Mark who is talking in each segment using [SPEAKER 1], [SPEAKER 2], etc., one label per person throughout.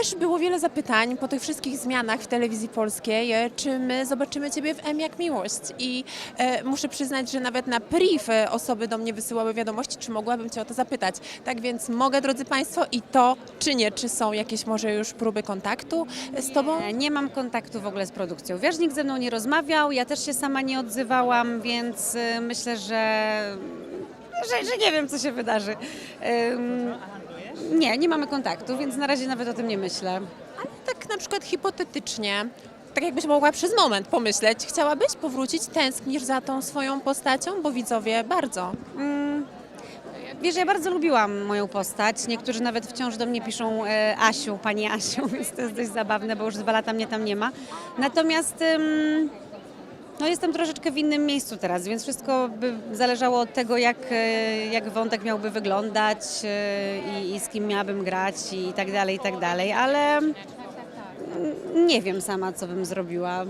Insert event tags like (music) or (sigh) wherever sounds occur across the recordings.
[SPEAKER 1] Też było wiele zapytań po tych wszystkich zmianach w telewizji polskiej, e, czy my zobaczymy Ciebie w M jak miłość. I e, muszę przyznać, że nawet na priv e, osoby do mnie wysyłały wiadomości, czy mogłabym Cię o to zapytać. Tak więc mogę, drodzy Państwo, i to czy nie, czy są jakieś może już próby kontaktu e, z Tobą?
[SPEAKER 2] E, Nie mam kontaktu w ogóle z produkcją. Wiesz, nikt ze mną nie rozmawiał, ja też się sama nie odzywałam, więc myślę, że, że, że nie wiem, co się wydarzy. Ym, Nie, nie mamy kontaktu, więc na razie nawet o tym nie myślę.
[SPEAKER 1] Tak na przykład hipotetycznie, tak jakbyś mogła przez moment pomyśleć, chciałabyś powrócić, tęsknisz za tą swoją postacią, bo widzowie bardzo.
[SPEAKER 2] Wiesz, ja bardzo lubiłam moją postać. Niektórzy nawet wciąż do mnie piszą e, Asiu, pani Asiu, (laughs) więc to jest dość zabawne, bo już dwa lata mnie tam nie ma. Natomiast ym, no jestem troszeczkę w innym miejscu teraz, więc wszystko by zależało od tego, jak, e, jak wątek miałby wyglądać e, i, i z kim miałabym grać i tak dalej, i tak dalej, ale nie wiem sama, co bym zrobiła.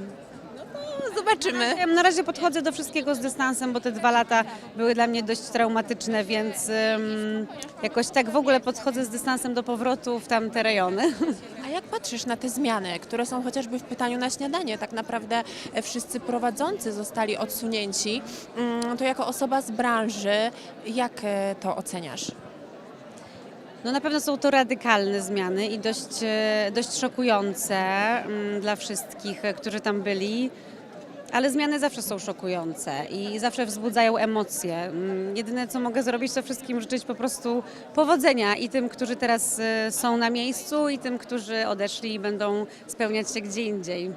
[SPEAKER 1] Zobaczymy.
[SPEAKER 2] Ja Na razie podchodzę do wszystkiego z dystansem, bo te dwa lata były dla mnie dość traumatyczne, więc ym, jakoś tak w ogóle podchodzę z dystansem do powrotu w tamte rejony. (laughs)
[SPEAKER 1] A jak patrzysz na te zmiany, które są chociażby w pytaniu na śniadanie? Tak naprawdę e, wszyscy prowadzący zostali odsunięci. Mm, To jako osoba z branży, jak e, to oceniasz?
[SPEAKER 2] No na pewno są to radykalne zmiany i dość, e, dość szokujące mm, dla wszystkich, którzy tam byli. Ale zmiany zawsze są szokujące i zawsze wzbudzają emocje. Mm, Jedyne, co mogę zrobić, to wszystkim życzyć po prostu powodzenia i tym, którzy teraz e, są na miejscu, i tym, którzy odeszli i będą spełniać się gdzie indziej.